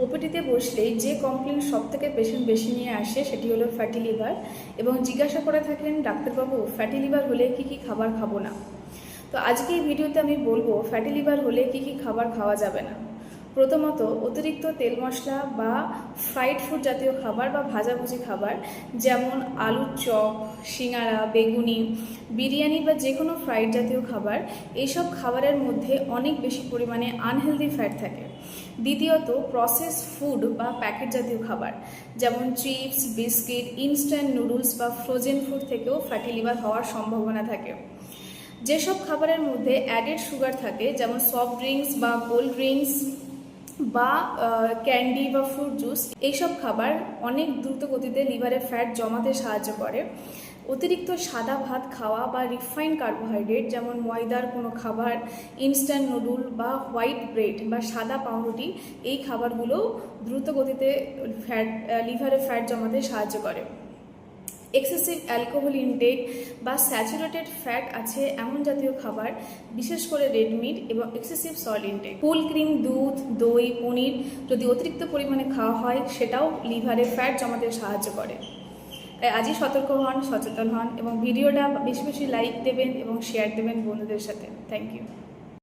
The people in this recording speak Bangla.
ওপিটিতে বসলেই যে কমপ্লেন সব থেকে পেশেন্ট বেশি নিয়ে আসে সেটি হলো ফ্যাটি লিভার এবং জিজ্ঞাসা করে থাকেন ডাক্তারবাবু ফ্যাটি লিভার হলে কি কি খাবার খাব না? তো আজকে এই ভিডিওতে আমি বলব ফ্যাটি লিভার হলে কি কি খাবার খাওয়া যাবে না? প্রথমত অতিরিক্ত তেল মশলা বা ফ্রাইড ফুড জাতীয় খাবার বা ভাজাভুজি খাবার, যেমন আলুর চপ, সিঙ্গারা, বেগুনি, বিরিয়ানি বা যে কোনো ফ্রাইড জাতীয় খাবার এইসব খাবারের মধ্যে অনেক বেশি পরিমাণে আনহেলদি ফ্যাট থাকে। দ্বিতীয়ত প্রসেস ফুড বা প্যাকেট জাতীয় খাবার, যেমন চিপস বিস্কিট ইনস্ট্যান্ট নুডলস বা ফ্রোজেন ফুড থেকেও ফ্যাটি লিভার হওয়ার সম্ভাবনা থাকে। যেসব খাবারের মধ্যে অ্যাডেড সুগার থাকে, যেমন সফট ড্রিঙ্কস বা কোল্ড ড্রিঙ্কস বা ক্যান্ডি বা ফ্রুট জুস, এইসব খাবার অনেক দ্রুত গতিতে লিভারে ফ্যাট জমাতে সাহায্য করে। অতিরিক্ত সাদা ভাত খাওয়া বা রিফাইন্ড কার্বোহাইড্রেট, যেমন ময়দার কোনো খাবার, ইনস্ট্যান্ট নুডল বা হোয়াইট ব্রেড বা সাদা পাউরুটি, এই খাবারগুলো দ্রুত গতিতে ফ্যাট লিভারে ফ্যাট জমাতে সাহায্য করে। এক্সেসিভ অ্যালকোহল ইনটেক বা স্যাচুরেটেড ফ্যাট আছে এমন জাতীয় খাবার, বিশেষ করে রেড মিট এবং excessive salt intake full cream দুধ, দই, পনির যদি অতিরিক্ত পরিমাণে খাওয়া হয়, সেটাও লিভারে ফ্যাট জমাতে সাহায্য করে। তাই আজই সতর্ক হন, সচেতন হন এবং ভিডিওটা বেশি বেশি লাইক দেবেন এবং শেয়ার দেবেন বন্ধুদের সাথে। Thank you